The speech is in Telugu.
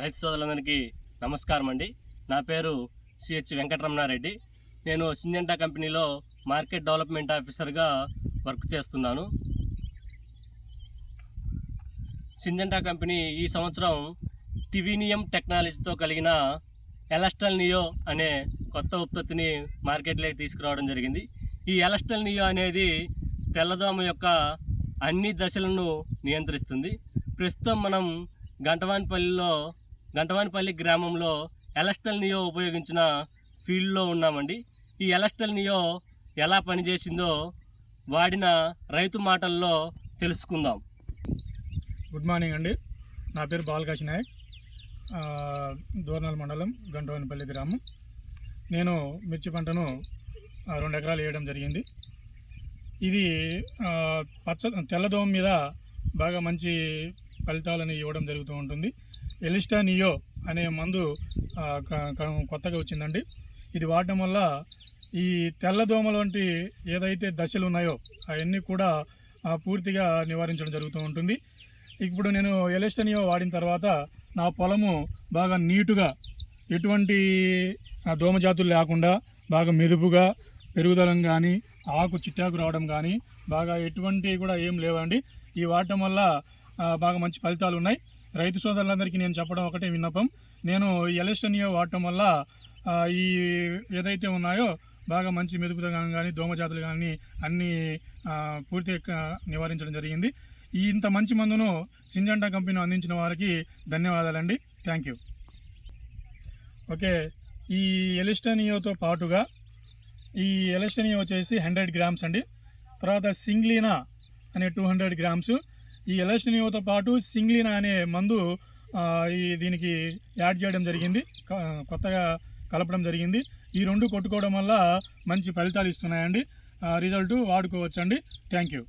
రైతు సోదరులందరికీ నమస్కారం అండి. నా పేరు సిహెచ్ వెంకటరమణారెడ్డి. నేను సింజెంటా కంపెనీలో మార్కెట్ డెవలప్మెంట్ ఆఫీసర్గా వర్క్ చేస్తున్నాను. సింజెంటా కంపెనీ ఈ సంవత్సరం టివినియం టెక్నాలజీతో కలిగిన ఎలస్టల్ నియో అనే కొత్త ఉత్పత్తిని మార్కెట్లోకి తీసుకురావడం జరిగింది. ఈ ఎలస్టల్ నియో అనేది తెల్లదోమ యొక్క అన్ని దశలను నియంత్రిస్తుంది. ప్రస్తుతం మనం గంటవాన్పల్లిలో గంటవానిపల్లి గ్రామంలో ఎలస్టల్ నియో ఉపయోగించిన ఫీల్డ్లో ఉన్నామండి. ఈ ఎలస్టల్ నియో ఎలా పనిచేసిందో వాడిన రైతు మాటల్లో తెలుసుకుందాం. గుడ్ మార్నింగ్ అండి. నా పేరు బాలకాశి నాయక్. ఆ, మండలం గంటవానిపల్లి గ్రామం. నేను మిర్చి పంటను రెండు ఎకరాలు వేయడం జరిగింది. ఇది పచ్చ తెల్లదోమ మీద బాగా మంచి ఫలితాలను ఇవ్వడం జరుగుతూ ఉంటుంది. ఎలిస్టానియో అనే మందు కొత్తగా వచ్చిందండి. ఇది వాడటం వల్ల ఈ తెల్లదోమల వంటి ఏదైతే దశలు ఉన్నాయో అవన్నీ కూడా పూర్తిగా నివారించడం జరుగుతూ ఉంటుంది. ఇప్పుడు నేను ఎలెస్టనియో వాడిన తర్వాత నా పొలము బాగా నీటుగా ఎటువంటి దోమజాతులు దోమ జాతులు లేకుండా బాగా మెదుపుగా పెరుగుదలం కానీ ఆకు చిట్టాకు రావడం కానీ బాగా ఎటువంటి కూడా ఏం లేవండి. ఈ వాడటం వల్ల బాగా మంచి ఫలితాలు ఉన్నాయి. రైతు సోదరులందరికీ నేను చెప్పడం ఒకటే విన్నపం. నేను ఎలెస్టనియో వాడటం వల్ల ఈ ఏదైతే ఉన్నాయో బాగా మంచి మెదుపుదనం కానీ దోమజాతులు కానీ అన్నీ పూర్తిగా నివారించడం జరిగింది. ఈ ఇంత మంచి మందును సింజంటా కంపెనీ అందించిన వారికి ధన్యవాదాలండి. థ్యాంక్ యూ ఓకే ఈ ఎలిస్టనియోతో పాటుగా ఈ ఎలిస్టనియో వచ్చేసి హండ్రెడ్ గ్రామ్స్ అండి. తర్వాత సింగ్లీనా అనే టూ హండ్రెడ్ గ్రామ్స్. ఈ ఎలిస్టనియోతో పాటు సింగ్లీనా అనే మందు ఈ దీనికి యాడ్ చేయడం జరిగింది. కొత్తగా కలపడం జరిగింది. ఈ రెండు కొట్టుకోవడం వల్ల మంచి ఫలితాలు ఇస్తున్నాయండి. రిజల్ట్ వాడుకోవచ్చండి. Thank you.